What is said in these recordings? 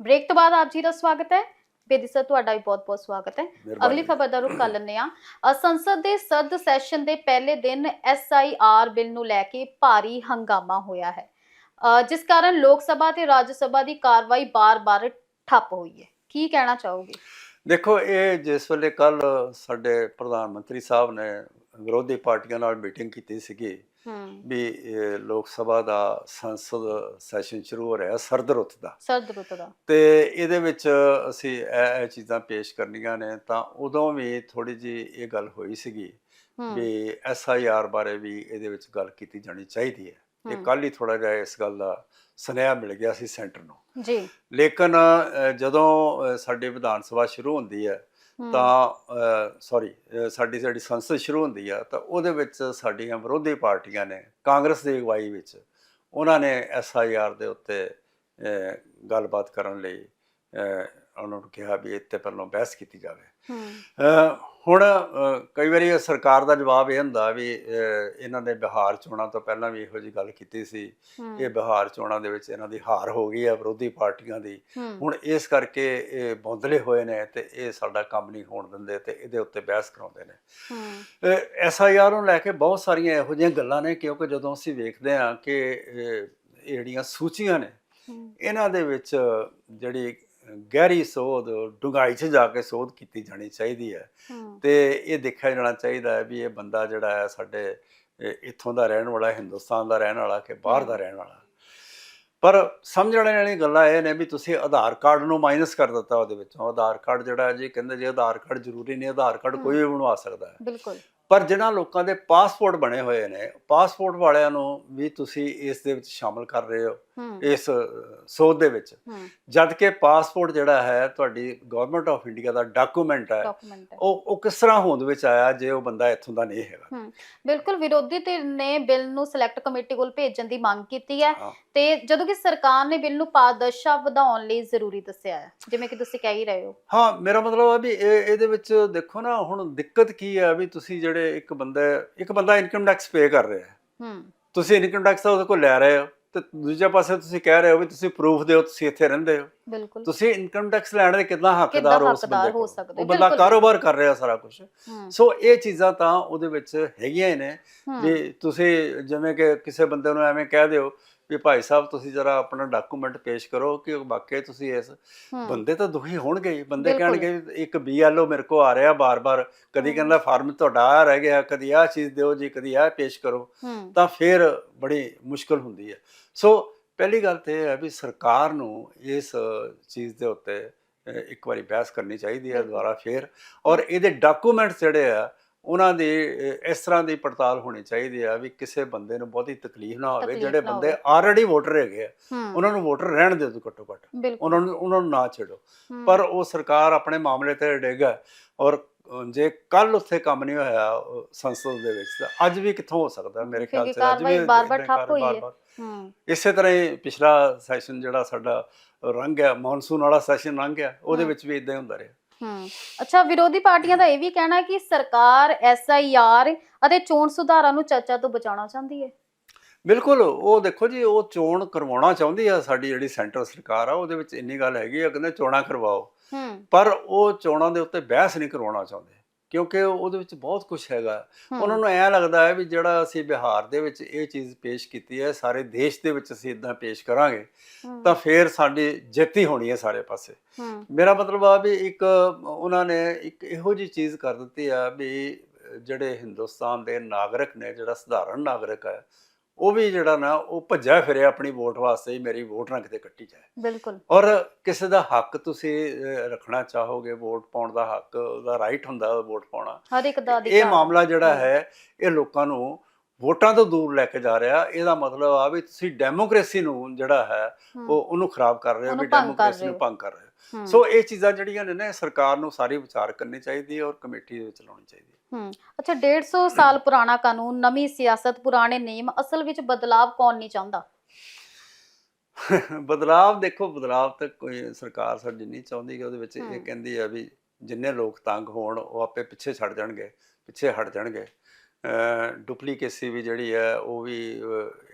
Break ਤੋਂ ਬਾਅਦ ਆਪ ਜੀ ਦਾ ਸਵਾਗਤ ਹੈ। ਬੇਦੀ ਸਰ ਤੁਹਾਡਾ ਵੀ ਬਹੁਤ-ਬਹੁਤ ਸਵਾਗਤ ਹੈ। ਅਗਲੀ ਖਬਰ ਦਾ ਰੁਖ ਕਰ ਲੈਂਦੇ ਆ ਸੰਸਦ ਦੇ ਸਰਦ ਸੈਸ਼ਨ ਦੇ ਪਹਿਲੇ ਦਿਨ ਐਸਆਈਆਰ ਬਿੱਲ ਨੂੰ ਲੈ ਕੇ ਭਾਰੀ ਹੰਗਾਮਾ ਹੋਇਆ ਹੈ। ਜਿਸ ਕਾਰਨ ਲੋਕ ਸਭਾ ਤੇ ਰਾਜ ਸਭਾ ਦੀ ਕਾਰਵਾਈ ਬਾਰ-ਬਾਰ ਠੱਪ ਹੋਈ ਹੈ। ਕੀ ਕਹਿਣਾ ਚਾਹੋਗੇ? ਦੇਖੋ ਇਹ ਜਿਸ ਵੇਲੇ ਕੱਲ ਸਾਡੇ ਪ੍ਰਧਾਨ ਮੰਤਰੀ ਸਾਹਿਬ ਨੇ ਵਿਰੋਧੀ ਪਾਰਟੀਆਂ ਨਾਲ ਮੀਟਿੰਗ ਕੀਤੀ ਸੀਗੀ ਵੀ ਲੋਕ ਸਭਾ ਦਾ ਸੰਸਦ ਸੈਸ਼ਨ ਸ਼ੁਰੂ ਹੋ ਰਿਹਾ ਸਰਦ ਰੁੱਤ ਦਾ। ਸਰਦ ਰੁੱਤ ਦਾ। ਤੇ ਇਹਦੇ ਵਿੱਚ ਅਸੀਂ ਇਹ ਇਹ ਚੀਜ਼ਾਂ ਪੇਸ਼ ਕਰਨੀਆਂ ਨੇ ਤਾਂ ਉਦੋਂ ਵੀ ਥੋੜੀ ਜੀ ਇਹ ਗੱਲ ਹੋਈ ਸੀਗੀ ਵੀ ਐਸਆਈਆਰ ਬਾਰੇ ਵੀ ਇਹਦੇ ਵਿੱਚ ਗੱਲ ਕੀਤੀ ਜਾਣੀ ਚਾਹੀਦੀ ਹੈ। ਇਹ। ਕੱਲ ਹੀ ਥੋੜਾ ਜਿਹਾ ਇਸ ਗੱਲ ਦਾ ਸੁਨੇਹਾ ਮਿਲ ਗਿਆ ਸੀ ਸੈਂਟਰ ਨੂੰ। ਜੀ। ਲੇਕਿਨ ਜਦੋਂ ਸਾਡੀ ਵਿਧਾਨ ਸਭਾ ਸ਼ੁਰੂ ਹੁੰਦੀ ਹੂੰ, ਤਾਂ ਸੌਰੀ ਸਾਡੀ ਸਾਡੀ ਸੰਸਦ ਸ਼ੁਰੂ ਹੁੰਦੀ ਆ, ਤਾਂ ਉਹਦੇ ਵਿੱਚ ਸਾਡੀਆਂ ਵਿਰੋਧੀ ਪਾਰਟੀਆਂ ਨੇ, ਕਾਂਗਰਸ ਦੀ ਅਗਵਾਈ ਵਿੱਚ ਉਹਨਾਂ ਨੇ ਐਸਆਈਆਰ ਦੇ ਉੱਤੇ ਗੱਲਬਾਤ ਕਰਨ ਲਈ ਉਹਨਾਂ ਨੂੰ ਕਿਹਾ ਵੀ ਇੱਥੇ ਪਹਿਲਾਂ ਬਹਿਸ ਕੀਤੀ ਜਾਵੇ। ਹੁਣ ਕਈ ਵਾਰੀ ਸਰਕਾਰ ਦਾ ਜਵਾਬ ਇਹ ਹੁੰਦਾ ਵੀ ਇਹਨਾਂ ਨੇ ਬਿਹਾਰ ਚੋਣਾਂ ਤੋਂ ਪਹਿਲਾਂ ਵੀ ਇਹੋ ਜੀ ਗੱਲ ਕੀਤੀ ਸੀ। ਇਹ ਬਿਹਾਰ ਚੋਣਾਂ ਦੇ ਵਿੱਚ ਇਹਨਾਂ ਦੀ ਹਾਰ ਹੋ ਗਈ ਹੈ ਵਿਰੋਧੀ ਪਾਰਟੀਆਂ ਦੀ। ਹੁਣ ਇਸ ਕਰਕੇ ਇਹ ਬੌਂਦਲੇ ਹੋਏ ਨੇ ਤੇ ਇਹ ਸਾਡਾ ਕੰਮ ਨਹੀਂ ਹੋਣ ਦਿੰਦੇ ਤੇ ਇਹਦੇ ਉੱਤੇ ਬਹਿਸ ਕਰਾਉਂਦੇ ਨੇ। ਹੂੰ। ਐਸਆਈਆਰ ਨੂੰ ਲੈ ਕੇ ਬਹੁਤ ਸਾਰੀਆਂ ਇਹੋ ਜਿਹੀਆਂ ਗੱਲਾਂ ਨੇ ਕਿਉਂਕਿ ਜਦੋਂ ਅਸੀਂ ਵੇਖਦੇ ਹਾਂ ਕਿ ਇਹ ਜਿਹੜੀਆਂ ਸੂਚੀਆਂ ਨੇ ਇਹਨਾਂ ਦੇ ਵਿੱਚ ਜਿਹੜੀ ਗਹਿਰੀ ਸੋਧ ਡੂੰਘਾਈ 'ਚ ਜਾ ਕੇ ਸੋਧ ਕੀਤੀ ਜਾਣੀ ਚਾਹੀਦੀ ਹੈ। ਤੇ ਇਹ ਦੇਖਿਆ ਜਾਣਾ ਚਾਹੀਦਾ ਹੈ ਵੀ ਇਹ ਬੰਦਾ ਜਿਹੜਾ ਹੈ ਸਾਡੇ ਇੱਥੋਂ ਦਾ ਰਹਿਣ ਵਾਲਾ ਹਿੰਦੁਸਤਾਨ ਦਾ ਰਹਿਣ ਵਾਲਾ ਕਿ ਬਾਹਰ ਦਾ ਰਹਿਣ ਵਾਲਾ। ਪਰ ਸਮਝਣ ਵਾਲੀ ਗੱਲਾਂ ਇਹ ਨੇ ਵੀ ਤੁਸੀਂ ਆਧਾਰ ਕਾਰਡ ਨੂੰ ਮਾਈਨਸ ਕਰ ਦਿੱਤਾ ਉਹਦੇ ਵਿੱਚੋਂ। ਆਧਾਰ ਕਾਰਡ ਜਿਹੜਾ ਜੀ ਕਹਿੰਦੇ ਜੀ ਆਧਾਰ ਕਾਰਡ ਜ਼ਰੂਰੀ ਨਹੀਂ ਆਧਾਰ ਕਾਰਡ ਕੋਈ ਵੀ ਬਣਵਾ ਸਕਦਾ ਹੈ। ਬਿਲਕੁਲ। ਪਰ ਜਿਹਨਾਂ ਲੋਕਾਂ ਦੇ ਪਾਸਪੋਰਟ ਬਣੇ ਹੋਏ ਨੇ ਪਾਸਪੋਰਟ ਵਾਲਿਆਂ ਨੂੰ ਵੀ ਤੁਸੀਂ ਇਸ ਦੇ ਵਿੱਚ ਸ਼ਾਮਲ ਕਰ ਰਹੇ ਹੋ ਇਸ ਸੋਧ ਦੇ ਵਿੱਚ। ਜਦ ਕਿ ਪਾਸਪੋਰਟ ਜਿਹੜਾ ਹੈ ਤੁਹਾਡੀ ਗਵਰਨਮੈਂਟ ਆਫ ਇੰਡੀਆ ਦਾ ਡਾਕੂਮੈਂਟ ਹੈ। ਉਹ ਉਹ ਕਿਸ ਤਰ੍ਹਾਂ ਹੋਂਦ ਵਿੱਚ ਆਇਆ ਜੇ ਉਹ ਬੰਦਾ ਇੱਥੋਂ ਦਾ ਨਹੀਂ ਹੈਗਾ? ਬਿਲਕੁਲ ਵਿਰੋਧੀ ਧਿਰ ਨੇ ਬਿੱਲ ਨੂੰ ਸਿਲੈਕਟ ਕਮੇਟੀ ਕੋਲ ਭੇਜਣ ਦੀ ਮੰਗ ਕੀਤੀ ਹੈ। ਤੇ ਜਦੋਂ ਕਿ ਸਰਕਾਰ ਨੇ ਬਿੱਲ ਨੂੰ ਪਾਰਦਰਸ਼ਾ ਵਧਾਉਣ ਲਈ ਜ਼ਰੂਰੀ ਦੱਸਿਆ ਹੈ ਜਿਵੇਂ ਕਿ ਤੁਸੀਂ ਕਹਿ ਹੀ ਰਹੇ ਹੋ। ਹਾਂ ਮੇਰਾ ਮਤਲਬ ਹੈ ਵੀ ਇਹ ਇਹਦੇ ਵਿੱਚ ਦੇਖੋ ਨਾ ਹੁਣ ਦਿੱਕਤ ਕੀ ਹੈ ਵੀ ਤੁਸੀਂ ਜਿਹੜੇ ਇੱਕ ਬੰਦਾ ਇੱਕ ਬੰਦਾ ਇਨਕਮ ਟੈਕਸ ਪੇ ਕਰ ਰਿਹਾ ਹੈ। ਹੂੰ। ਤੁਸੀਂ ਇਨਕਮ ਟੈਕਸ ਉਹਦੇ ਕੋਲ ਲੈ ਰਹੇ ਹੋ ਤੇ ਦੂਜੇ ਪਾਸੇ ਤੁਸੀਂ ਕਹਿ ਰਹੇ ਹੋ ਵੀ ਤੁਸੀਂ ਪ੍ਰੂਫ ਦਿਓ ਤੁਸੀਂ ਇੱਥੇ ਰਹਿੰਦੇ ਹੋ। ਬਿਲਕੁਲ। ਤੁਸੀਂ ਇਨਕਮ ਟੈਕਸ ਲੈਣ ਦੇ ਕਿੱਦਾਂ ਹੱਕਦਾਰ ਹੋ ਬੰਦੇ ਹੋ ਸਕਦੇ, ਉਹ ਬੰਦਾ। ਕਾਰੋਬਾਰ ਕਰ ਰਿਹਾ ਸਾਰਾ ਕੁਝ ਸੋ ਇਹ ਚੀਜ਼ਾਂ ਤਾਂ ਉਹਦੇ ਵਿੱਚ ਹੈਗੀਆਂ ਨੇ। ਵੀ ਤੁਸੀਂ ਜਿਵੇਂ ਕਿ ਕਿਸੇ ਬੰਦੇ ਨੂੰ ਐਵੇਂ ਕਹਿ ਦਿਓ ਵੀ ਭਾਈ ਸਾਹਿਬ ਤੁਸੀਂ ਜਰਾ ਆਪਣਾ ਡਾਕੂਮੈਂਟ ਪੇਸ਼ ਕਰੋ ਕਿ ਵਾਕਈ ਤੁਸੀਂ ਇਸ ਬੰਦੇ ਤਾਂ ਦੁਖੀ ਹੋਣਗੇ ਬੰਦੇ। ਕਹਿਣਗੇ ਇੱਕ ਬੀਐਲਓ ਮੇਰੇ ਕੋ ਆ ਰਿਹਾ ਬਾਰ-ਬਾਰ। ਕਦੀ। ਕਹਿੰਦਾ ਫਾਰਮ ਤੁਹਾਡਾ ਆ ਰਹਿ ਗਿਆ ਕਦੀ ਆਹ ਚੀਜ਼ ਦਿਓ ਜੀ ਕਦੀ ਆਹ ਪੇਸ਼ ਕਰੋ। ਤਾਂ ਫਿਰ ਬੜੀ ਮੁਸ਼ਕਲ ਹੁੰਦੀ ਹੈ। ਸੋ ਪਹਿਲੀ ਗੱਲ ਤੇ ਇਹ ਹੈ ਵੀ ਸਰਕਾਰ ਨੂੰ ਇਸ ਚੀਜ਼ ਦੇ ਉੱਤੇ ਇੱਕ ਵਾਰੀ ਬਹਿਸ ਕਰਨੀ ਚਾਹੀਦੀ ਹੈ। ਦੁਬਾਰਾ ਫੇਰ। ਔਰ ਇਹਦੇ ਡਾਕੂਮੈਂਟਸ ਜਿਹੜੇ ਆ ਉਹਨਾਂ ਦੀ ਇਸ ਤਰ੍ਹਾਂ ਦੀ ਪੜਤਾਲ ਹੋਣੀ ਚਾਹੀਦੀ ਆ ਵੀ ਕਿਸੇ ਬੰਦੇ ਨੂੰ ਬਹੁਤੀ ਤਕਲੀਫ ਨਾ ਹੋਵੇ ਜਿਹੜੇ ਬੰਦੇ। ਆਲਰੇਡੀ ਵੋਟਰ ਹੈਗੇ ਆ ਉਹਨਾਂ ਨੂੰ ਵੋਟਰ ਰਹਿਣ ਦਿਓ ਤੁਸੀਂ ਘੱਟੋ। ਘੱਟ ਉਹਨਾਂ ਨੂੰ ਉਹਨਾਂ ਨੂੰ ਨਾ ਛੇੜੋ। ਪਰ ਉਹ ਸਰਕਾਰ ਆਪਣੇ ਮਾਮਲੇ ਤੇ ਡੇਗਾ ਔਰ ਜੇ ਕੱਲ ਉੱਥੇ ਕੰਮ ਨਹੀਂ ਹੋਇਆ ਸੰਸਦ ਦੇ ਵਿੱਚ ਤਾਂ ਅੱਜ ਵੀ ਕਿੱਥੋਂ ਹੋ ਸਕਦਾ ਮੇਰੇ ਖਿਆਲ ਚ ਅੱਜ ਵੀ ਬਾਰ-ਬਾਰ ਠੱਪ ਹੋਈ ਹੈ। ਇਸੇ ਤਰ੍ਹਾਂ ਹੀ ਪਿਛਲਾ ਸੈਸ਼ਨ ਜਿਹੜਾ ਸਾਡਾ ਰੰਗ ਹੈ ਮੌਨਸੂਨ ਵਾਲਾ ਸੈਸ਼ਨ ਲੰਘ ਗਿਆ ਉਹਦੇ। ਵਿੱਚ ਵੀ ਇਦਾਂ ਹੀ ਹੁੰਦਾ ਰਿਹਾ। ਹੂੰ। ਅੱਛਾ ਵਿਰੋਧੀ ਪਾਰਟੀਆਂ ਦਾ ਇਹ ਵੀ ਕਹਿਣਾ ਹੈ ਕਿ ਸਰਕਾਰ ਐਸਆਈਆਰ ਅਤੇ ਚੋਣ ਸੁਧਾਰਾਂ ਨੂੰ ਚਰਚਾ ਤੋਂ ਬਚਾਉਣਾ ਚਾਹੁੰਦੀ ਹੈ। ਬਿਲਕੁਲ ਉਹ ਦੇਖੋ ਜੀ ਉਹ ਚੋਣ ਕਰਵਾਉਣਾ ਚਾਹੁੰਦੀ ਆ ਸਾਡੀ ਜਿਹੜੀ ਸੈਂਟਰ ਸਰਕਾਰ ਆ ਉਹਦੇ ਵਿੱਚ ਇੰਨੀ ਗੱਲ ਹੈਗੀ ਆ ਕਹਿੰਦੇ ਚੋਣਾਂ ਕਰਵਾਓ। ਪਰ ਉਹ ਚੋਣਾਂ ਦੇ ਉੱਤੇ ਬਹਿਸ ਨਹੀਂ ਕਰਵਾਉਣਾ ਚਾਹੁੰਦੇ। ਕਿਉਂਕਿ ਉਹਦੇ ਵਿੱਚ ਬਹੁਤ ਕੁਝ ਹੈਗਾ। ਉਹਨਾਂ ਨੂੰ ਐ ਲੱਗਦਾ ਹੈ ਵੀ ਜਿਹੜਾ ਅਸੀਂ ਬਿਹਾਰ ਦੇ ਵਿੱਚ ਇਹ ਚੀਜ਼ ਪੇਸ਼ ਕੀਤੀ ਹੈ ਸਾਰੇ ਦੇਸ਼ ਦੇ ਵਿੱਚ ਅਸੀਂ ਇਦਾਂ ਪੇਸ਼ ਕਰਾਂਗੇ ਤਾਂ ਫੇਰ ਸਾਡੀ ਜਿੱਤ ਹੀ ਹੋਣੀ ਹੈ ਸਾਰੇ ਪਾਸੇ। ਮੇਰਾ ਮਤਲਬ ਆ ਵੀ ਇੱਕ ਉਹਨਾਂ ਨੇ ਇੱਕ ਇਹੋ ਜੀ ਚੀਜ਼ ਕਰ ਦਿੱਤੀ ਆ ਵੀ ਜਿਹੜੇ ਹਿੰਦੁਸਤਾਨ ਦੇ ਨਾਗਰਿਕ ਨੇ ਜਿਹੜਾ ਸਧਾਰਨ ਨਾਗਰਿਕ ਹੈ ਉਹ ਵੀ ਜਿਹੜਾ ਨਾ ਉਹ ਭੱਜਿਆ ਫਿਰਿਆ ਆਪਣੀ ਵੋਟ ਵਾਸਤੇ ਹੀ ਮੇਰੀ ਵੋਟ ਨਾ ਕਿਤੇ ਕੱਟੀ ਜਾਏ। ਬਿਲਕੁਲ। ਔਰ ਕਿਸੇ ਦਾ ਹੱਕ ਤੁਸੀਂ ਰੱਖਣਾ ਚਾਹੋਗੇ ਵੋਟ ਪਾਉਣ ਦਾ ਹੱਕ ਉਹਦਾ ਰਾਈਟ ਹੁੰਦਾ ਵੋਟ ਪਾਉਣਾ। ਹਰ ਇੱਕ ਦਾ ਇਹ ਮਾਮਲਾ ਜਿਹੜਾ। ਹੈ ਇਹ ਲੋਕਾਂ ਨੂੰ ਵੋਟਾਂ ਤੋਂ ਦੂਰ ਲੈ ਕੇ ਜਾ ਰਿਹਾ। ਇਹਦਾ ਮਤਲਬ ਆ ਵੀ ਤੁਸੀਂ ਡੈਮੋਕ੍ਰੇਸੀ ਨੂੰ ਜਿਹੜਾ ਹੈ ਉਹ ਉਹਨੂੰ ਖਰਾਬ ਕਰ ਰਹੇ ਹੋ ਵੀ ਡੈਮੋਕ੍ਰੇਸੀ ਨੂੰ। ਭੰਗ ਕਰ ਰਹੇ ਹੂੰ, ਸੋ ਇਹ ਚੀਜ਼ਾਂ ਜਿਹੜੀਆਂ ਨੇ ਨਾ ਸਰਕਾਰ ਨੂੰ ਸਾਰੀ ਵਿਚਾਰ ਕਰਨੀ ਚਾਹੀਦੀ ਹੈ ਔਰ ਕਮੇਟੀ ਦੇ ਵਿੱਚ ਲਾਉਣੀ ਚਾਹੀਦੀ ਹੈ ਹੂੰ ਅੱਛਾ 150 ਸਾਲ ਪੁਰਾਣਾ ਕਾਨੂੰਨ ਨਵੀਂ ਸਿਆਸਤ ਪੁਰਾਣੇ ਨਿਯਮ ਅਸਲ ਵਿੱਚ ਬਦਲਾਵ ਕੌਣ ਨਹੀਂ ਚਾਹੁੰਦਾ? ਬਦਲਾਵ ਦੇਖੋ ਬਦਲਾਵ ਤਾਂ ਕੋਈ ਸਰਕਾਰ ਸਾਡੀ ਨਹੀਂ ਚਾਹੁੰਦੀ ਕਿ ਉਹਦੇ ਵਿੱਚ ਇਹ। ਕਹਿੰਦੀ ਆ ਵੀ ਜਿੰਨੇ ਲੋਕ ਤੰਗ ਹੋਣ ਉਹ ਆਪੇ ਪਿੱਛੇ ਛੱਡ ਜਾਣਗੇ ਪਿੱਛੇ ਹਟ ਜਾਣਗੇ। ਡੁਪਲੀਕੇਸੀ ਵੀ ਜਿਹੜੀ ਹੈ ਉਹ ਵੀ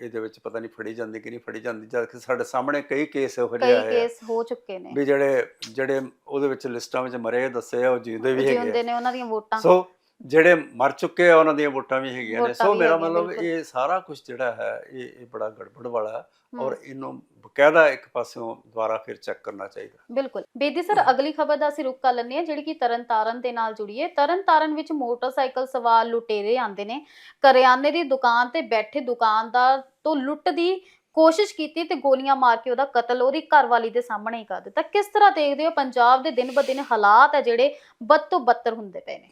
ਇਹਦੇ ਵਿੱਚ ਪਤਾ ਨਹੀਂ ਫੜੀ ਜਾਂਦੀ ਕਿ ਨਹੀਂ ਫੜੀ ਜਾਂਦੀ ਜਦ ਕਿ ਸਾਡੇ ਸਾਹਮਣੇ ਕਈ ਕੇਸ ਕਈ ਆਏ ਆ ਕੇਸ ਹੋ ਚੁੱਕੇ ਨੇ ਵੀ ਜਿਹੜੇ ਜਿਹੜੇ ਉਹਦੇ ਵਿੱਚ ਲਿਸਟਾਂ ਵਿੱਚ ਮਰੇ ਦੱਸੇ ਆ ਉਹ ਜਿਉਂਦੇ ਵੀ ਹੈਗੇ ਜਿਉਂਦੇ। ਨੇ ਉਹਨਾਂ ਦੀਆਂ ਵੋਟਾਂ ਸੋ ਜਿਹੜੇ ਮਰ ਚੁੱਕੇ ਆ ਉਹਨਾਂ ਦੀਆਂ ਵੋਟਾਂ ਵੀ ਹੈਗੀਆਂ ਨੇ। ਸੋ ਮੇਰਾ ਮਤਲਬ। ਇਹ ਸਾਰਾ ਕੁਝ ਜਿਹੜਾ ਹੈ ਇਹ ਇਹ ਬੜਾ ਗੜਬੜ ਵਾਲਾ ਔਰ ਇਹਨੂੰ ਬਕਾਇਦਾ ਇੱਕ ਪਾਸਿਓਂ ਦੁਬਾਰਾ ਫਿਰ ਚੈੱਕ ਕਰਨਾ ਚਾਹੀਦਾ। ਬਿਲਕੁਲ। ਬੇਦੀ ਸਰ ਅਗਲੀ ਖਬਰ ਦਾ ਅਸੀਂ ਰੁਕ ਕਰ ਲੈਂਦੇ ਹਾਂ ਜਿਹੜੀ ਕਿ ਤਰਨਤਾਰਨ ਦੇ ਨਾਲ ਜੁੜੀ ਹੈ। ਤਰਨਤਾਰਨ ਵਿੱਚ ਮੋਟਰਸਾਈਕਲ ਸਵਾਰ ਲੁਟੇਰੇ ਆਂਦੇ ਨੇ। ਕਰਿਆਨੇ ਦੀ ਦੁਕਾਨ ਤੇ ਬੈਠੇ ਦੁਕਾਨਦਾਰ ਤੋਂ ਲੁੱਟ ਦੀ ਕੋਸ਼ਿਸ਼ ਕੀਤੀ ਤੇ ਗੋਲੀਆਂ ਮਾਰ ਕੇ ਉਹਦਾ ਕਤਲ ਉਹਦੀ ਘਰਵਾਲੀ ਦੇ ਸਾਹਮਣੇ ਹੀ ਕਰ ਦਿੱਤਾ। ਕਿਸ ਤਰ੍ਹਾਂ ਦੇਖਦੇ ਹੋ ਪੰਜਾਬ ਦੇ ਦਿਨ ਬ ਦਿਨ ਹਾਲਾਤ ਹੈ ਜਿਹੜੇ ਬਦ ਤੋਂ ਬੱਤਰ ਹੁੰਦੇ ਪਏ ਨੇ?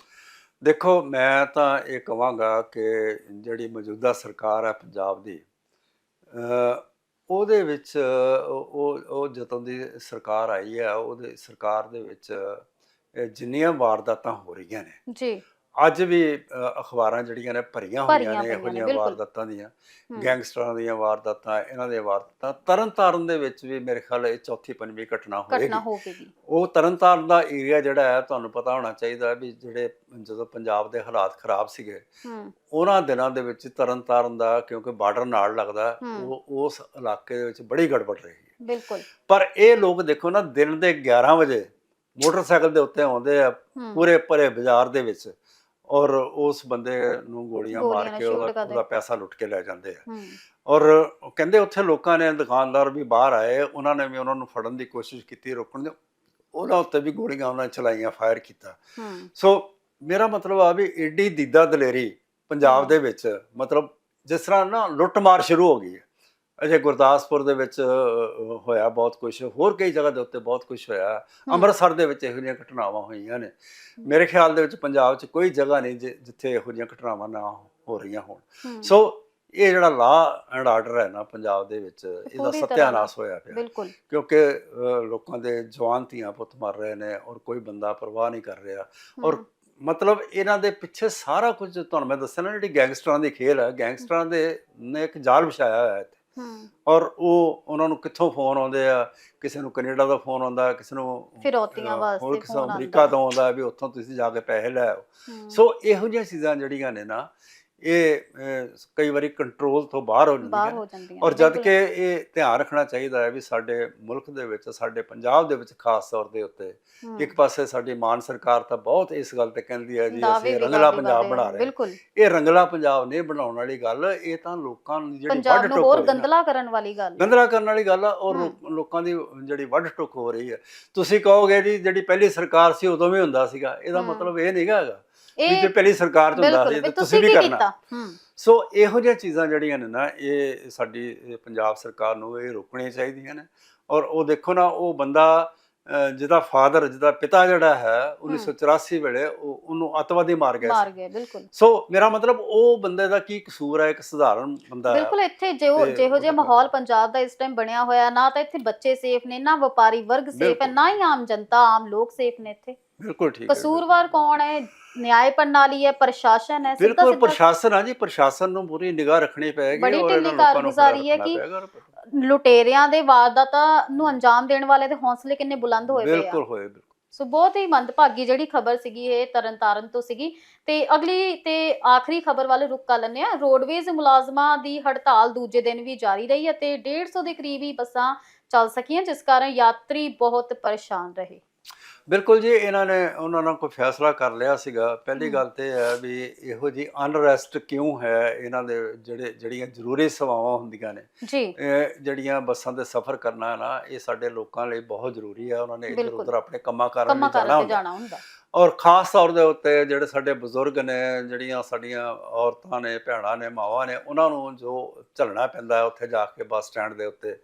ਦੇਖੋ, ਮੈਂ ਤਾਂ ਇਹ ਕਹਾਂਗਾ ਕਿ ਜਿਹੜੀ ਮੌਜੂਦਾ ਸਰਕਾਰ ਹੈ ਪੰਜਾਬ ਦੀ ਉਹਦੇ ਵਿੱਚ ਉਹ, ਉਹ- ਜਦੋਂ ਦੀ ਸਰਕਾਰ ਆਈ ਹੈ, ਉਹਦੇ, ਸਰਕਾਰ ਦੇ ਵਿੱਚ ਜਿੰਨੀਆਂ ਵਾਰਦਾਤਾਂ ਹੋ ਰਹੀਆਂ ਨੇ, ਜੀ। ਅੱਜ ਵੀ ਅਖਬਾਰਾਂ ਜਿਹੜੀਆਂ ਨੇ ਭਰੀਆਂ ਹੋਈਆਂ ਨੇ ਇਹੋ ਜਿਹੀਆਂ। ਵਾਰਦਾਤਾਂ ਦੀਆਂ ਗੈਂਗਸਟਰਾਂ ਦੀਆਂ ਵਾਰਦਾਤਾਂ ਇਹਨਾਂ ਦੀਆਂ ਵਾਰਦਾਤਾਂ ਤਰਨਤਾਰਨ ਦੇ ਵਿੱਚ ਵੀ ਮੇਰੇ ਖਿਆਲ ਇਹ ਚੌਥੀ ਪੰਜਵੀਂ ਘਟਨਾ ਹੋਵੇਗੀ। ਉਹ ਤਰਨਤਾਰਨ ਦਾ ਏਰੀਆ ਜਿਹੜਾ ਹੈ ਤੁਹਾਨੂੰ ਪਤਾ ਹੋਣਾ ਚਾਹੀਦਾ ਹੈ ਵੀ ਜਿਹੜੇ ਜਦੋਂ ਪੰਜਾਬ ਦੇ ਹਾਲਾਤ ਖਰਾਬ ਸੀਗੇ ਹੂੰ। ਉਹਨਾਂ ਦਿਨਾਂ ਦੇ ਵਿੱਚ ਤਰਨਤਾਰਨ ਦਾ ਕਿਉਂਕਿ ਬਾਰਡਰ ਨਾਲ ਲੱਗਦਾ ਹੈ। ਉਹ ਉਸ ਇਲਾਕੇ ਦੇ ਵਿੱਚ ਬੜੀ ਗੜਬੜ ਰਹੀ ਬਿਲਕੁਲ। ਪਰ ਇਹ ਲੋਕ ਦੇਖੋ ਨਾ ਦਿਨ ਦੇ 11 ਵਜੇ ਮੋਟਰਸਾਈਕਲ ਦੇ ਉੱਤੇ ਆਉਂਦੇ ਆ ਹੂੰ। ਪੂਰੇ ਭਰੇ ਬਾਜ਼ਾਰ ਦੇ ਵਿੱਚ। ਔਰ ਉਸ ਬੰਦੇ ਨੂੰ ਗੋਲੀਆਂ ਮਾਰ ਕੇ ਉਹਦਾ। ਪੈਸਾ ਲੁੱਟ ਕੇ ਲੈ ਜਾਂਦੇ ਆ। ਔਰ ਕਹਿੰਦੇ ਉੱਥੇ ਲੋਕਾਂ ਨੇ ਦੁਕਾਨਦਾਰ ਵੀ ਬਾਹਰ ਆਏ ਉਹਨਾਂ ਨੇ ਵੀ ਉਹਨਾਂ ਨੂੰ ਫੜਨ ਦੀ ਕੋਸ਼ਿਸ਼ ਕੀਤੀ ਰੋਕਣ ਦੀ। ਉਹਨਾਂ ਉੱਤੇ ਵੀ ਗੋਲੀਆਂ ਉਹਨਾਂ ਨੇ ਚਲਾਈਆਂ ਫਾਇਰ ਕੀਤਾ। ਸੋ ਮੇਰਾ ਮਤਲਬ ਆ ਵੀ ਏਡੀ ਦੀਦਾ ਦਲੇਰੀ ਪੰਜਾਬ। ਦੇ ਵਿੱਚ ਮਤਲਬ ਜਿਸ ਤਰ੍ਹਾਂ ਨਾ ਲੁੱਟਮਾਰ ਸ਼ੁਰੂ ਹੋ ਗਈ ਹੈ। ਅਜੇ ਗੁਰਦਾਸਪੁਰ ਦੇ ਵਿੱਚ ਹੋਇਆ ਬਹੁਤ ਕੁਝ ਹੋਰ ਕਈ ਜਗ੍ਹਾ ਦੇ ਉੱਤੇ ਬਹੁਤ ਕੁਝ ਹੋਇਆ। ਅੰਮ੍ਰਿਤਸਰ ਦੇ ਵਿੱਚ ਇਹੋ ਜਿਹੀਆਂ ਘਟਨਾਵਾਂ ਹੋਈਆਂ ਨੇ। ਮੇਰੇ ਖਿਆਲ ਦੇ ਵਿੱਚ ਪੰਜਾਬ 'ਚ ਕੋਈ ਜਗ੍ਹਾ ਨਹੀਂ ਜਿੱਥੇ ਇਹੋ ਜਿਹੀਆਂ ਘਟਨਾਵਾਂ ਨਾ ਹੋ ਰਹੀਆਂ ਹੋਣ। ਸੋ ਇਹ ਜਿਹੜਾ ਲਾ ਐਂਡ ਆਰਡਰ ਹੈ ਨਾ ਪੰਜਾਬ ਦੇ ਵਿੱਚ ਇਹਦਾ ਸਤਿਆਨਾਸ਼ ਹੋਇਆ ਪਿਆ। ਕਿਉਂਕਿ ਲੋਕਾਂ ਦੇ ਜਵਾਨ ਧੀਆਂ ਪੁੱਤ ਮਰ ਰਹੇ ਨੇ ਔਰ ਕੋਈ ਬੰਦਾ ਪਰਵਾਹ ਨਹੀਂ ਕਰ ਰਿਹਾ। ਔਰ ਮਤਲਬ ਇਹਨਾਂ ਦੇ ਪਿੱਛੇ ਸਾਰਾ ਕੁਝ ਤੁਹਾਨੂੰ ਮੈਂ ਦੱਸਿਆ ਨਾ ਜਿਹੜੀ ਗੈਂਗਸਟਰਾਂ ਦੀ ਖੇਲ ਹੈ ਗੈਂਗਸਟਰਾਂ ਦੇ ਨੇ ਇੱਕ ਜਾਲ ਵਿਛਾਇਆ ਹੋਇਆ ਹੈ ਇੱਥੇ। ਹੂੰ। ਔਰ ਉਹ ਉਹਨਾਂ ਨੂੰ ਕਿੱਥੋਂ ਫੋਨ ਆਉਂਦੇ ਆ? ਕਿਸੇ ਨੂੰ ਕੈਨੇਡਾ ਦਾ ਫੋਨ ਆਉਂਦਾ ਕਿਸੇ ਨੂੰ ਫਿਰੌਤੀਆਂ ਵਾਸਤੇ ਹੋਰ ਕਿਸੇ। ਅਮਰੀਕਾ ਤੋਂ ਆਉਂਦਾ ਵੀ ਉੱਥੋਂ ਤੁਸੀਂ ਜਾ ਕੇ ਪੈਸੇ ਲੈ ਆਓ। ਸੋ ਇਹੋ ਜਿਹੀਆਂ ਚੀਜ਼ਾਂ ਜਿਹੜੀਆਂ ਨੇ ਨਾ ਇਹ ਕਈ ਵਾਰੀ ਕੰਟਰੋਲ ਤੋਂ ਬਾਹਰ ਹੋ ਜਾਂਦੀਆਂ ਹੋ ਨੇ। ਔਰ ਨੇ, ਜਦ। ਕਿ ਇਹ ਧਿਆਨ ਰੱਖਣਾ ਚਾਹੀਦਾ ਹੈ ਵੀ ਸਾਡੇ ਮੁਲਕ ਦੇ ਵਿੱਚ ਸਾਡੇ ਪੰਜਾਬ ਦੇ ਵਿੱਚ ਖਾਸ ਤੌਰ ਦੇ ਉੱਤੇ ਇੱਕ ਪਾਸੇ ਸਾਡੀ ਮਾਨ ਸਰਕਾਰ ਤਾਂ ਬਹੁਤ ਇਸ ਗੱਲ ਤੇ ਕਹਿੰਦੀ ਹੈ ਜੀ ਅਸੀਂ ਰੰਗਲਾ ਪੰਜਾਬ ਨੇ, ਬਣਾ ਰਹੇ ਇਹ ਰੰਗਲਾ ਪੰਜਾਬ ਨਹੀਂ ਬਣਾਉਣ ਵਾਲੀ ਗੱਲ ਇਹ ਤਾਂ ਲੋਕਾਂ ਨੂੰ ਜਿਹੜੀ ਵੱਢ ਨੂੰ ਟੁੱਕ ਹੋਰ ਨਾ, ਗੰਦਲਾ ਕਰਨ ਵਾਲੀ ਗੱਲ। ਗੰਦਲਾ ਕਰਨ ਵਾਲੀ ਗੱਲ ਆ ਔਰ। ਲੋਕ- ਦੀ ਜਿਹੜੀ ਵੱਢ ਟੁੱਕ ਹੋ ਰਹੀ ਹੈ ਤੁਸੀਂ ਕਹੋਗੇ ਜੀ ਜਿਹੜੀ ਪਹਿਲੀ ਸਰਕਾਰ ਸੀ ਉਦੋਂ ਵੀ ਹੁੰਦਾ ਸੀਗਾ ਇਹਦਾ। ਮਤਲਬ ਇਹ ਨਹੀਂਗਾ ਹੈਗਾ ਵੀ ਇਹ ਜੇ ਪਹਿਲੀ ਸਰਕਾਰ ਚ ਹੁੰਦਾ ਬਿਲਕੁਲ ਸੀ ਵੀ ਤਾਂ ਤੁਸੀਂ ਵੀ ਕਰਨਾ। ਸੋ ਇਹੋ ਜਿਹੀਆਂ ਚੀਜ਼ਾਂ ਜਿਹੜੀਆਂ ਨੇ ਨਾ ਇਹ ਸਾਡੀ ਪੰਜਾਬ ਸਰਕਾਰ ਨੂੰ ਇਹ ਰੋਕਣੀਆਂ ਚਾਹੀਦੀਆਂ ਨੇ। ਔਰ ਉਹ ਦੇਖੋ ਨਾ ਉਹ ਬੰਦਾ ਜਿਹਦਾ ਫਾਦਰ ਜਿਹਦਾ ਪਿਤਾ ਜਿਹੜਾ ਹੈ 1984 ਵੇਲੇ ਉਹ ਉਹਨੂੰ ਅੱਤਵਾਦੀ ਮਾਰ ਗਿਆ ਮਾਰ ਗਏ ਬਿਲਕੁਲ। ਸੋ ਮੇਰਾ ਮਤਲਬ ਉਹ ਬੰਦੇ ਦਾ ਕੀ ਕਸੂਰ ਹੈ ਇੱਕ ਸਧਾਰਨ ਬੰਦਾ ਹੈ। ਬਿਲਕੁਲ ਇੱਥੇ ਜਿਹੋ ਤੇ ਜਿਹੋ ਜਿਹਾ ਮਾਹੌਲ ਪੰਜਾਬ ਦਾ ਇਸ ਟਾਈਮ ਬਣਿਆ ਹੋਇਆ ਨਾ ਤਾਂ ਇੱਥੇ ਬੱਚੇ ਸੇਫ ਨੇ ਨਾ ਵਪਾਰੀ ਵਰਗ ਸੇਫ ਹੈ। ਨਾ ਹੀ ਆਮ ਜਨਤਾ ਆਮ ਲੋਕ ਸੇਫ ਨੇ ਇੱਥੇ। ਬਿਲਕੁਲ ਠੀਕ ਹੈ ਕਸੂਰਵਾਰ ਕੌਣ ਹੈ? ਨਿਆਂ ਪ੍ਰਣਾਲੀ ਹੈ ਪ੍ਰਸ਼ਾਸਨ ਹੈ ਸਿੱਧਾ ਬਿਲਕੁਲ ਪ੍ਰਸ਼ਾਸਨ ਆ ਜੀ ਪ੍ਰਸ਼ਾਸਨ ਨੂੰ ਪੂਰੀ ਨਿਗਾਹ ਰੱਖਣੀ ਪਏਗੀ ਬੜੀ ਢਿੱਲੀ ਕਾਰਗੁਜ਼ਾਰੀ ਹੈ ਕਿ। ਲੁਟੇਰਿਆਂ ਦੇ ਵਾਰਦਾਤਾਂ ਨੂੰ ਅੰਜਾਮ ਦੇਣ ਵਾਲੇ ਦੇ ਹੌਸਲੇ ਕਿੰਨੇ ਬੁਲੰਦ ਹੋਏ ਪਏ ਆ। ਬਿਲਕੁਲ ਹੋਏ ਬਿਲਕੁਲ। ਸੋ ਬਹੁਤ ਹੀ ਮੰਦਭਾਗੀ ਜਿਹੜੀ ਖਬਰ ਸੀਗੀ ਇਹ ਤਰਨਤਾਰਨ ਤੋਂ ਸੀਗੀ। ਤੇ ਅਗਲੀ ਤੇ ਆਖਰੀ ਖਬਰ ਵੱਲ ਰੁਕ ਕਰ ਲੈਂਦੇ ਆ ਰੋਡਵੇਜ਼ ਮੁਲਾਜ਼ਮਾਂ ਦੀ ਹੜਤਾਲ ਦੂਜੇ ਦਿਨ ਵੀ ਜਾਰੀ ਰਹੀ ਅਤੇ 150 ਦੇ ਕਰੀਬ ਹੀ ਬੱਸਾਂ ਚੱਲ ਸਕੀਆਂ ਜਿਸ ਕਾਰਨ ਯਾਤਰੀ ਬਹੁਤ ਪਰੇਸ਼ਾਨ ਰਹੇ। ਬਿਲਕੁਲ ਜੀ ਇਹਨਾਂ ਨੇ ਉਹਨਾਂ ਨਾਲ ਕੋਈ ਫੈਸਲਾ ਕਰ ਲਿਆ ਸੀਗਾ। ਪਹਿਲੀ। ਗੱਲ ਤੇ ਹੈ ਵੀ ਇਹੋ ਜੀ ਅਨਰੈਸਟ ਕਿਉਂ ਹੈ? ਇਹਨਾਂ ਦੇ ਜਿਹੜੇ ਜਿਹੜੀਆਂ ਜ਼ਰੂਰੀ ਸੇਵਾਵਾਂ ਹੁੰਦੀਆਂ ਨੇ। ਜੀ। ਇਹ ਜਿਹੜੀਆਂ ਬੱਸਾਂ ਦੇ ਸਫ਼ਰ ਕਰਨਾ ਹੈ ਨਾ ਇਹ ਸਾਡੇ ਲੋਕਾਂ ਲਈ ਬਹੁਤ ਜ਼ਰੂਰੀ ਹੈ ਉਹਨਾਂ ਨੇ ਇੱਧਰ। ਉੱਧਰ ਆਪਣੇ ਕੰਮਾਂ ਕਾਰਾਂ ਲਈ ਜਾਣਾ ਹੁੰਦਾ। ਔਰ ਖਾਸ ਤੌਰ ਦੇ ਉੱਤੇ ਜਿਹੜੇ ਸਾਡੇ ਬਜ਼ੁਰਗ ਨੇ ਜਿਹੜੀਆਂ ਸਾਡੀਆਂ ਔਰਤਾਂ ਨੇ ਭੈਣਾਂ ਨੇ ਮਾਵਾਂ ਨੇ ਉਹਨਾਂ ਨੂੰ ਜੋ ਝੱਲਣਾ ਪੈਂਦਾ ਹੈ ਉੱਥੇ ਜਾ ਕੇ ਬੱਸ ਸਟੈਂਡ ਦੇ ਉੱਤੇ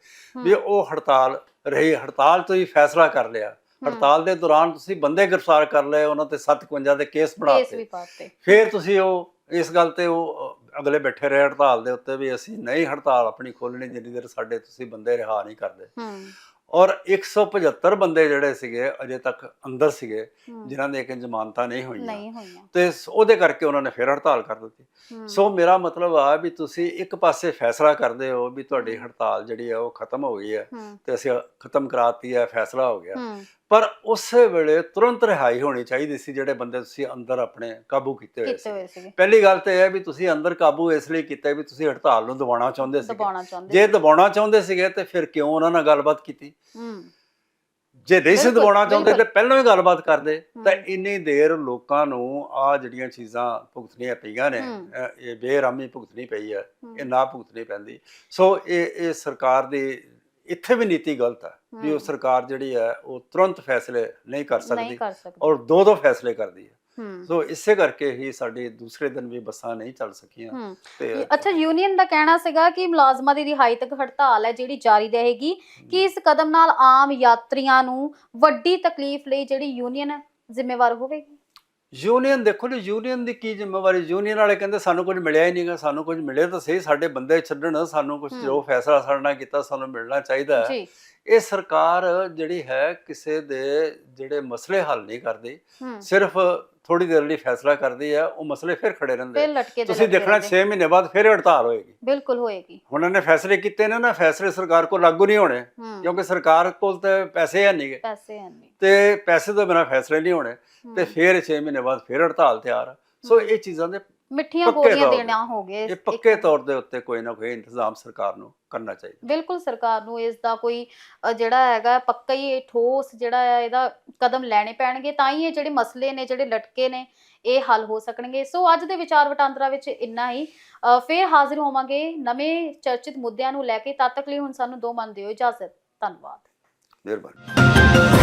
ਵੀ ਉਹ ਹੜਤਾਲ ਰਹੀ ਹੜਤਾਲ ਤੋਂ ਹੀ ਫੈਸਲਾ ਕਰ ਲਿਆ। ਹੜਤਾਲ ਦੇ ਦੌਰਾਨ ਤੁਸੀਂ ਬੰਦੇ ਗ੍ਰਿਫਤਾਰ ਕਰ ਲਏ ਉਹਨਾਂ ਤੇ 57 ਦੇ ਕੇਸ ਬਣਾਤੇ ਫਿਰ ਤੁਸੀਂ ਉਹ ਇਸ ਗੱਲ ਤੇ ਉਹ ਅਗਲੇ ਬੈਠੇ ਰਹੇ ਹੜਤਾਲ ਦੇ ਉੱਤੇ ਵੀ ਅਸੀਂ ਨਹੀਂ ਹੜਤਾਲ ਆਪਣੀ ਖੋਲਣੀ ਜਿੰਨੀ ਦੇਰ ਸਾਡੇ ਤੁਸੀਂ ਬੰਦੇ ਰਿਹਾ ਨਹੀਂ ਕਰਦੇ। ਔਰ 175 ਬੰਦੇ ਜਿਹੜੇ ਸੀਗੇ ਅਜੇ ਤੱਕ ਅੰਦਰ ਸੀਗੇ ਜਿਨ੍ਹਾਂ ਦੇ ਇੱਕ ਜ਼ਮਾਨਤਾਂ ਨਹੀਂ ਹੋਈਆਂ। ਤੇ ਉਹਦੇ ਕਰਕੇ ਉਹਨਾਂ ਨੇ ਫਿਰ ਹੜਤਾਲ ਕਰ ਦਿੱਤੀ। ਸੋ ਮੇਰਾ ਮਤਲਬ ਆ ਵੀ ਤੁਸੀਂ ਇੱਕ ਪਾਸੇ ਫੈਸਲਾ ਕਰਦੇ ਹੋ ਵੀ ਤੁਹਾਡੀ ਹੜਤਾਲ ਜਿਹੜੀ ਹੈ ਉਹ ਖਤਮ ਹੋ ਗਈ ਹੈ ਤੇ ਅਸੀਂ ਖਤਮ ਕਰਾਤੀ ਹੈ ਫੈਸਲਾ ਹੋ ਗਿਆ। ਪਰ ਉਸੇ ਵੇਲੇ ਤੁਰੰਤ ਰਿਹਾਈ ਹੋਣੀ ਚਾਹੀਦੀ ਸੀ ਜਿਹੜੇ ਬੰਦੇ ਤੁਸੀਂ ਅੰਦਰ ਆਪਣੇ ਕਾਬੂ ਕੀਤੇ ਹੋਏ ਕੀਤੇ ਸੀ। ਸੀਗੇ। ਪਹਿਲੀ ਗੱਲ ਤਾਂ ਇਹ ਹੈ ਵੀ ਤੁਸੀਂ ਅੰਦਰ ਕਾਬੂ ਇਸ ਲਈ ਕੀਤਾ ਵੀ ਤੁਸੀਂ ਹੜਤਾਲ ਨੂੰ ਦਬਾਉਣਾ ਚਾਹੁੰਦੇ ਸੀ ਦਬਾਉਣਾ ਚਾਹੁੰਦੇ ਜੇ ਦਬਾਉਣਾ ਚਾਹੁੰਦੇ ਸੀਗੇ ਤੇ ਫਿਰ ਕਿਉਂ ਉਹਨਾਂ ਨਾਲ ਗੱਲਬਾਤ ਕੀਤੀ? ਹੂੰ। ਜੇ ਨਹੀਂ ਸੀ ਬਿਲਕੁਲ, ਦਬਾਉਣਾ ਚਾਹੁੰਦੇ ਤੇ ਬਿਲਕੁਲ। ਪਹਿਲਾਂ ਹੀ ਗੱਲਬਾਤ ਕਰਦੇ ਤਾਂ ਹੂੰ। ਇੰਨੀ ਦੇਰ ਲੋਕਾਂ ਨੂੰ ਆ ਜਿਹੜੀਆਂ ਚੀਜ਼ਾਂ ਭੁਗਤਣੀਆਂ ਪਈਆਂ ਨੇ ਹੂੰ। ਅ, ਇਹ ਬੇਰਾਮੀ ਭੁਗਤਣੀ ਪਈ ਹੈ ਹੂੰ, ਇਹ ਨਾ ਭੁਗਤਣੀ ਪੈਂਦੀ। ਸੋ ਇਹ ਇਹ ਸਰਕਾਰ ਦੀ ਇੱਥੇ ਵੀ ਨੀਤੀ ਗਲਤ ਹੈ ਵੀ ਉਹ। ਸਰਕਾਰ ਜਿਹੜੀ ਹੈ ਉਹ ਤੁਰੰਤ ਫੈਸਲੇ ਨਹੀਂ ਕਰ ਸਕਦੀ ਔਰ ਦੋ ਦੋ ਫੈਸਲੇ ਕਰਦੀ ਹੈ। ਸੋ ਇਸੇ ਕਰਕੇ ਹੀ ਸਾਡੀ ਦੂਸਰੇ ਦਿਨ ਵੀ ਬੱਸਾਂ ਨਹੀਂ ਚੱਲ ਸਕੀਆਂ ਤੇ ਅੱਛਾ ਯੂਨੀਅਨ ਦਾ ਕਹਿਣਾ ਸੀਗਾ ਕਿ ਮੁਲਾਜ਼ਮਾਂ ਦੀ ਰਿਹਾਈ ਤੱਕ ਹੜਤਾਲ ਹੈ ਜਿਹੜੀ ਜਾਰੀ ਰਹੇਗੀ ਕਿ ਇਸ ਕਦਮ ਨਾਲ ਆਮ ਯਾਤਰੀਆਂ ਨੂੰ ਵੱਡੀ ਤਕਲੀਫ ਲਈ ਜਿਹੜੀ ਯੂਨੀਅਨ ਜ਼ਿੰਮੇਵਾਰ ਹੋਵੇਗੀ। ਯੂਨੀਅਨ ਦੇਖੋ ਜੀ ਯੂਨੀਅਨ ਦੀ ਕੀ ਜ਼ਿੰਮੇਵਾਰੀ? ਯੂਨੀਅਨ ਵਾਲੇ ਕਹਿੰਦੇ ਸਾਨੂੰ ਕੁਝ ਮਿਲਿਆ ਹੀ ਨਹੀਂਗਾ ਸਾਨੂੰ ਕੁਝ ਮਿਲੇ ਤਾਂ ਸਹੀ ਸਾਡੇ ਬੰਦੇ ਛੱਡਣ ਸਾਨੂੰ ਕੁਝ। ਜੋ ਫੈਸਲਾ ਸਾਡੇ ਨਾਲ ਕੀਤਾ ਸਾਨੂੰ ਮਿਲਣਾ ਚਾਹੀਦਾ ਹੈ। ਜੀ। ਇਹ ਸਰਕਾਰ ਜਿਹੜੀ ਹੈ ਕਿਸੇ ਦੇ ਜਿਹੜੇ ਮਸਲੇ ਹੱਲ ਨਹੀਂ ਕਰਦੀ ਸਿਰਫ ਥੋੜੀ ਦੇਰ ਲਈ ਫੈਸਲਾ ਕਰਦੀ ਹੈ ਉਹ ਮਸਲੇ ਫਿਰ ਖੜੇ ਰਹਿੰਦੇ ਫਿਰ ਲਟਕੇ ਦੇ ਤੁਸੀਂ ਦੇਖਣਾ ਰਹਿੰਦੇ। 6 ਮਹੀਨੇ ਬਾਅਦ ਫਿਰ ਹੜਤਾਲ ਹੋਏਗੀ ਬਿਲਕੁਲ ਹੋਏਗੀ ਹੁਣ ਇਹਨੇ ਫੈਸਲੇ ਕੀਤੇ ਨੇ ਨਾ ਫੈਸਲੇ ਸਰਕਾਰ ਕੋਲ ਲਾਗੂ ਨਹੀਂ ਹੋਣੇ ਹੂੰ ਕਿਉਂਕਿ ਸਰਕਾਰ ਕੋਲ ਤੇ ਪੈਸੇ ਹੈ ਨਹੀਂਗੇ ਪੈਸੇ ਹਨ ਨਹੀਂ ਤੇ ਪੈਸੇ ਤੋਂ ਬਿਨਾਂ ਫੈਸਲੇ ਨਹੀਂ ਹੋਣੇ ਤੇ ਹੂੰ। ਫਿਰ 6 ਮਹੀਨੇ ਬਾਅਦ ਫਿਰ ਹੜਤਾਲ ਤਿਆਰ ਆ। ਸੋ ਹੂੰ। ਇਹ ਚੀਜ਼ਾਂ ਦੇ ਮਿੱਠੀਆਂ ਪੱਕੇ ਤੌਰ ਦੇਣਾ ਹੋ ਗਏ ਇਹ ਇੱਕ- ਪੱਕੇ ਤੌਰ ਦੇ ਉੱਤੇ ਕੋਈ ਨਾ ਕੋਈ ਇੰਤਜ਼ਾਮ ਸਰਕਾਰ ਨੂੰ ਕਰਨਾ ਚਾਹੀਦਾ। ਬਿਲਕੁਲ ਸਰਕਾਰ ਨੂੰ ਇਸ ਦਾ ਕੋਈ ਅ, ਜਿਹੜਾ ਹੈਗਾ ਪੱਕਾ ਹੀ ਇਹ ਠੋਸ ਜਿਹੜਾ ਹੈ ਇਹਦਾ ਕਦਮ ਲੈਣੇ ਪੈਣਗੇ ਤਾਂ ਹੀ ਇਹ ਜਿਹੜੇ ਮਸਲੇ ਨੇ ਜਿਹੜੇ ਲਟਕੇ ਨੇ ਇਹ ਹੱਲ ਹੋ ਸਕਣਗੇ। ਸੋ ਅੱਜ ਦੇ ਵਿਚਾਰ ਵਟਾਂਦਰਾ ਵਿੱਚ ਇੰਨਾ ਹੀ। ਅ, ਫਿਰ ਹਾਜ਼ਰ ਹੋਵਾਂਗੇ ਨਵੇਂ ਚਰਚਿਤ ਮੁੱਦਿਆਂ ਨੂੰ ਲੈ ਕੇ। ਤਦ ਤੱਕ ਲਈ ਹੁਣ ਸਾਨੂੰ ਦੋ ਮਨ ਦਿਓ ਇਜਾਜ਼ਤ। ਧੰਨਵਾਦ। ਮਿਹਰਬਾਨੀ।